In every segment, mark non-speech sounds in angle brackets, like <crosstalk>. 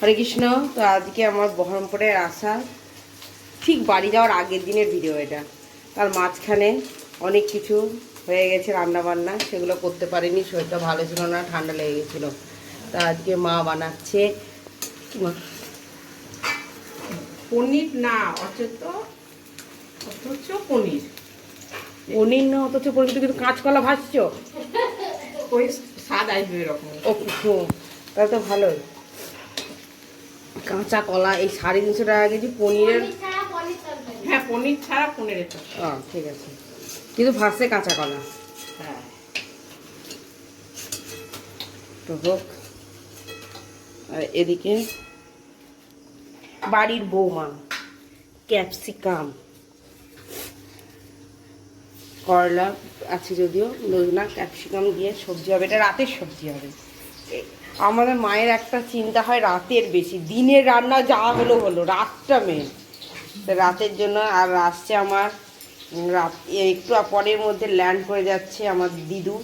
হরে কৃষ্ণ তো আজকে আমার বহরমপুরের আসা। ঠিক বাড়ি যাওয়ার আগের দিনের ভিডিও এটা। তার মাঝখানে অনেক কিছু হয়ে গেছে রান্না বান্না সেগুলো করতে পারিনি শরীরটা ভালো ছিল না ঠান্ডা লেগে গেছিল। তা আজকে মা বানাচ্ছে পনির না অথচ অথচ পনির। পনির না অথচ পনির তো কিন্তু কাঁচকলা ভাসছ ওই স্বাদ আসবে এরকম। ও তাহলে তো ভালোই। কাঁচা কলা এই সাড়ে তিনশো টাকা কেজি পনিরের হ্যাঁ পনির ছাড়া পনিরের ও ঠিক আছে। কিন্তু ভাসছে কাঁচা কলা। হ্যাঁ। তো হোক। আর এদিকে বাড়ির বৌমা ক্যাপসিকাম। করলা আছে যদিও না ক্যাপসিকাম দিয়ে সবজি হবে। এটা রাতের সবজি হবে। আমাদের মায়ের একটা চিন্তা হয় রাতের বেশি। দিনের রান্না যা হলো হলো, রাতটা মেন রাতের জন্য আর আসছে আমার রাত একটু পরের মধ্যে ল্যান্ড করে যাচ্ছে আমার দিদু,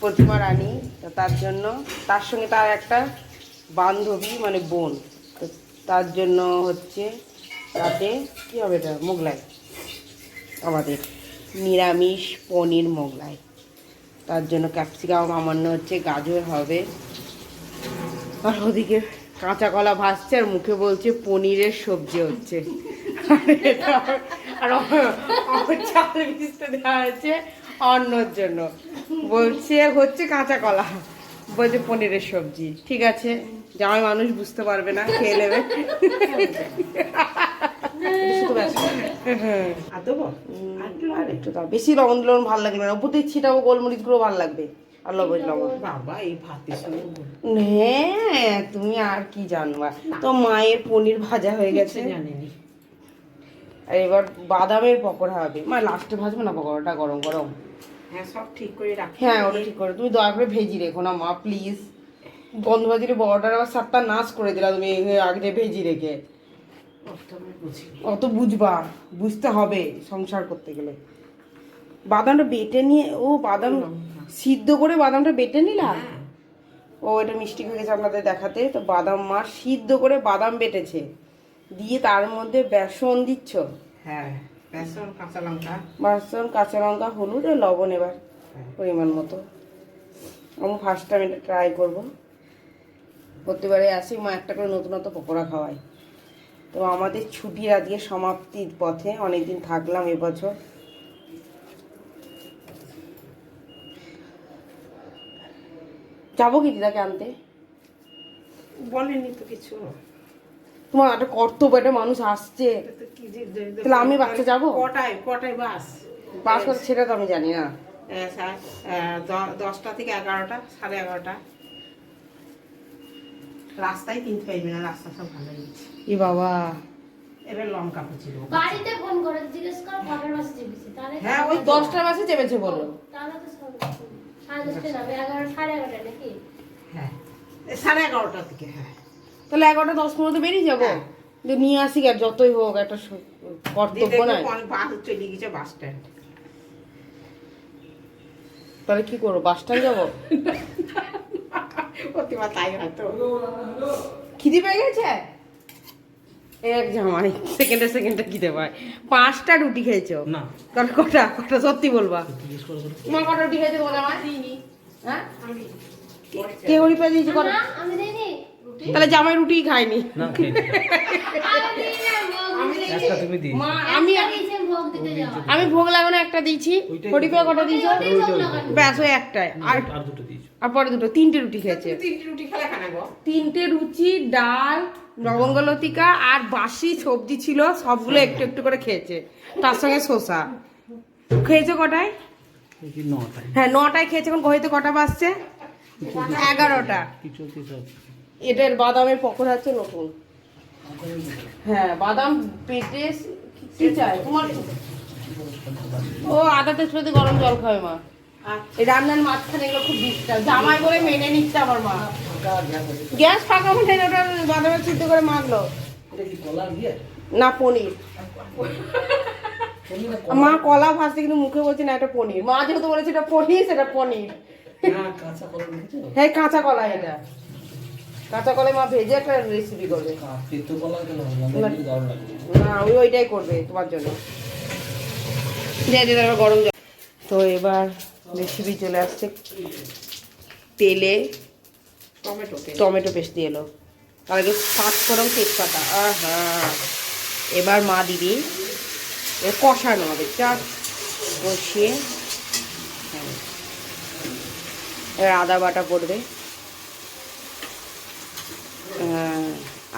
প্রতিমা রানী। তো তার জন্য, তার সঙ্গে তার একটা বান্ধবী মানে বোন। তো তার জন্য হচ্ছে রাতে, কী হবে এটা? মোগলাই। আমাদের নিরামিষ পনির মোগলাই। তার জন্য ক্যাপসিকাম আমান্য হচ্ছে গাজর হবে। আর ওদিকে কাঁচা কলা ভাসছে আর মুখে বলছে পনিরের সবজি হচ্ছে। আর আমার- আমার- আমার চাল দেওয়া আছে অন্যর জন্য। বলছে, হচ্ছে কাঁচা কলা। বলছে পনিরের সবজি। ঠিক আছে, জামাই মানুষ বুঝতে পারবে না, খেয়ে নেবে। আর দেবো? আর একটু দাও। বেশি লবণ দিলে ভালো লাগবে না। উপর থেকে ছিটাবো গোলমরিচগুলো ভালো লাগবে। আর লবণ লবণ। বাবা এই ভাতের সঙ্গে হ্যাঁ তুমি আর কি জানবা? তো মায়ের পনির ভাজা হয়ে গেছে। জানিনি। আর এবার বাদামের পকোড়া হবে। মা লাস্টে ভাজবে না পকোড়াটা? গরম গরম। হ্যাঁ সব ঠিক করে রাখি হ্যাঁ ওটা ঠিক করে। তুমি দয়া করে ভেজি রেখো না মা প্লিজ গন্ধ বাজিরে বড়টার আবার সাতটা নাচ করে দিলা তুমি আগে ভেজি রেখে। অত বুঝবা? বুঝতে হবে সংসার করতে গেলে। বাদামটা বেটে নিয়ে ও বাদাম সিদ্ধ করে বাদামটা বেটে নিলাম হ্যাঁ। ও এটা মিষ্টি হয়ে গেছে আপনাদের দেখাতে। তো বাদাম মা সিদ্ধ করে বাদাম বেটেছে। দিয়ে তার মধ্যে বেসন দিচ্ছ? হ্যাঁ বেসন কাঁচা লঙ্কা। বেসন কাঁচা লঙ্কা হলুদ আর লবণ এবার হ্যাঁ। পরিমাণ মতো। আমি ফার্স্ট টাইম এটা ট্রাই করব। প্রতিবারে আসি মা একটা করে নতুন নতুন পকোড়া খাওয়াই তো আমাদের ছুটি আজকে সমাপ্তির পথে অনেকদিন থাকলাম এবছর যাব কি দিদাকে আনতে? বলেনি তো কিছু। তোমার একটা কর্তব্য একটা মানুষ আসছে। তাহলে আমি বাচ্চা যাব? কটায় কটায় বাস? বাস করে সেটা তো আমি জানি না। দ- দশটা থেকে এগারোটা সাড়ে এগারোটা। রাস্তায় কিনতে পাইবি না রাস্তা সব ভালো হয়েছে। এ বাবা। এবার লঙ্কা কুচি দেবো। বাড়িতে ফোন করে জিজ্ঞেস করো কটার বাসে চেপেছে। তাহলে হ্যাঁ, ওই দশটার বাসে চেপেছে বলল তাহলে তো সব সাড়ে দশটা যাবে এগারো সাড়ে এগারোটা নাকি? হ্যাঁ সাড়ে এগারোটা থেকে হ্যাঁ। তাহলে এগারোটা দশ পনেরো বেরিয়ে যাব। হ্যাঁ। নিয়ে আসি আর যতই হোক একটা স- কর্তব্য নয় বাস চলে গেছে বাস স্ট্যান্ড। তাহলে কি করব? বাস স্ট্যান্ড যাব? <laughs> প্রতিমা তাই হয়তো খিদি পেয়ে গেছে? এক জামাই সেকেন্ডে সেকেন্ডে খিদে পায়। পাঁচটা রুটি খেয়েছো? না। কারণ কটা? কটা সত্যি বলবা? তোমার কটা রুটি খেয়েছো তোমার জামাই হ্যাঁ? কে হরি পেয়ে দিয়েছে কটা না আমি দিইনি। তাহলে জামাই রুটিই খায়নি। না খেয়ে নি। আমি আমি ভোগ লাগানো একটা দিয়েছি। পেয়ে কটা দিয়েছ? ব্যাস ওই একটাই। আর আর দুটো দিয়েছ। আর পরে দুটো তিনটে রুটি খেয়েছে। তিনটি রুটি খেলে খানা গো? তিনটে রুচি ডাল লবঙ্গলতিকা আর বাসি সবজি ছিল সবগুলো একটু একটু করে খেয়েছে। তার সঙ্গে শসা। খেয়েছে কটায়? হ্যাঁ নটায় খেয়েছে এখন হয়তো কটা বাজছে? এগারোটা। এটার বাদামের পকোড়া হচ্ছে নতুন। হ্যাঁ বাদাম পেটে কি চাই? তোমার ও আদা তেজপাতি গরম জল খাবে মা। এই রান্নার মাঝখানে এগুলো খুব ডিস্টার্ব জামাই করে মেনে নিচ্ছে আমার মা। গ্যাস ফাঁকা ওটা বাদামের সিদ্ধ করে মাখলো। না পনির। মা কলা ভাজতে কিন্তু মুখে বলছে না এটা পনির। মা যেহেতু বলেছে এটা পনির সেটা পনির। হ্যাঁ কাঁচা কলা এটা। কাঁচা কলাই মা ভেজে একটা রেসিপি করবে। কলা না ওই ওইটাই করবে তোমার জন্য। দিয়ে দিয়ে তারপর গরম জল। তো এবার রেসিপি চলে আসছে তেলে টমেটো টমেটো পেস্ট দিয়ে এলো। তার আগে পাঁচ ফোড়ন তেজপাতা। আর হ্যাঁ এবার মা দিদি এ কষানো হবে। চার কষিয়ে হ্যাঁ। এবার আদা বাটা পড়বে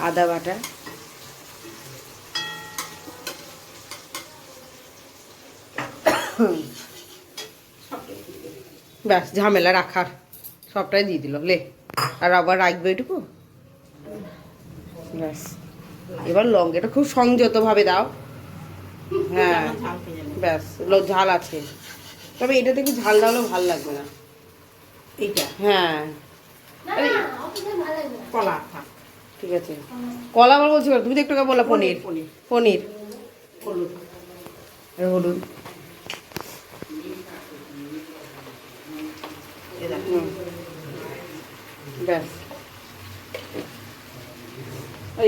আদা বাটা। ব্যাস ঝামেলা রাখার। সবটাই দিয়ে দিল লে। আর আবার রাখবে এটুকু? ব্যাস। এবার লঙ্কাটা খুব সংযতভাবে দাও। হ্যাঁ। ব্যাস লো- ঝাল আছে। তবে এটা থেকে ঝাল ডালও ভালো লাগবে না। এইটা? হ্যাঁ। কলা ঠিক আছে। কলা আবার বলছি তুমি তো একটু বললা পনির পনির। পনির। হলুদ। হলুদ এ দেখো। হুম। ব্যাস।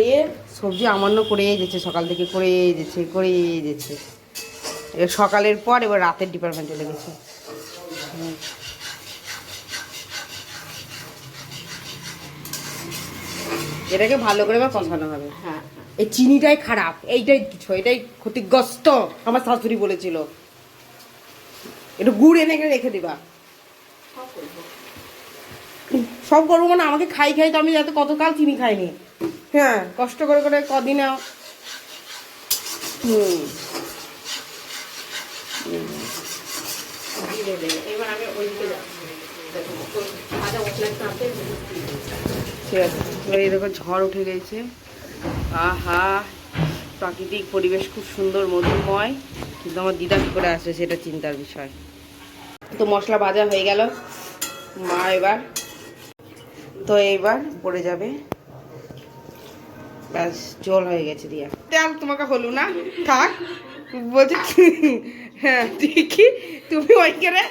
ইয়ে সবজি আমান্য করেই যাচ্ছে সকাল থেকে করেই যাচ্ছে করেই যাচ্ছে এবার সকালের পর এবার রাতের ডিপার্টমেন্টে লেগেছে। এটাকে ভালো করে এবার কষানো হবে। হ্যাঁ। এই চিনিটাই খারাপ এইটাই কিছু এটাই ক্ষতিগ্রস্ত আমার শাশুড়ি বলেছিল। একটু গুড় এনে রেখে দিবা। সব করব। মানে আমাকে খাই খাই তো আমি যাতে কতকাল চিনি খাইনি। হ্যাঁ কষ্ট করে করে কদিন হুম। ঠিক আছে ঝড় উঠে গেছে। আহা, প্রাকৃতিক পরিবেশ খুব সুন্দর, মধুময়। কিন্তু আমার দিদা কী করে আসবে সেটা চিন্তার বিষয়। তো মশলা ভাজা হয়ে গেল। মা এবার তো এইবার পড়ে যাবে। ব্যাস জল হয়ে গেছে দিয়া। আর তোমাকে হলো না? থাক। বলছে কি- হ্যাঁ ঠিকই তুমি ওইখানে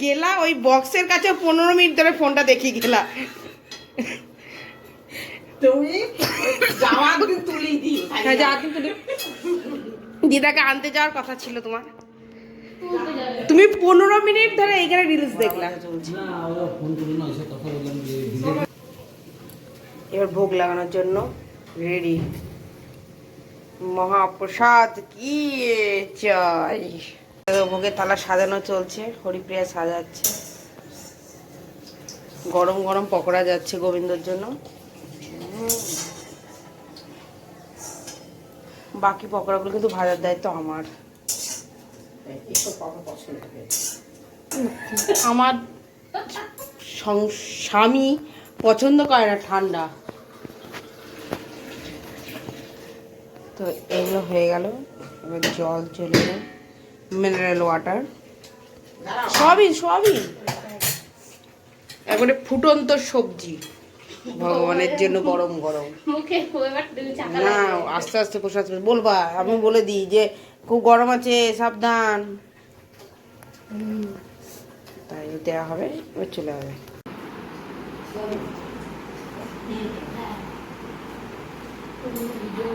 গেলা ওই বক্সের কাছে পনেরো মিনিট ধরে ফোনটা দেখিয়ে গেলা। তুমি যাওয়ার দিন হ্যাঁ যা দিদাকে আনতে যাওয়ার কথা ছিল তোমার। তুমি পনেরো মিনিট ধরে এইখানে রিলস দেখলা। না ওরা ফোন তুলে না এসে কথা বললাম যে ভিডিও এবার ভোগ লাগানোর জন্য রেডি মহাপ্রসাদ, কি চাই। ভোগের থালা সাজানো চলছে, হরিপ্রিয়া সাজাচ্ছে। গরম গরম পকোড়া যাচ্ছে গোবিন্দর জন্য। বাকি পকোড়াগুলো কিন্তু ভাজার দায়িত্ব আমার। এসব পাওয়া পছন্দ করে। আমার স্বামী পছন্দ করে না ঠান্ডা। তো এগুলো হয়ে গেল। এবার জল চলে এলো। মিনারেল ওয়াটার সবই সবই। একবারে ফুটন্ত সবজি। ভগবানের জন্য গরম গরম। না। আস্তে আস্তে প্রসাদ বলবা আমি বলে দিই যে খুব গরম আছে সাবধান। তাই দেওয়া হবে এবার চলে যাবে। ভিডিও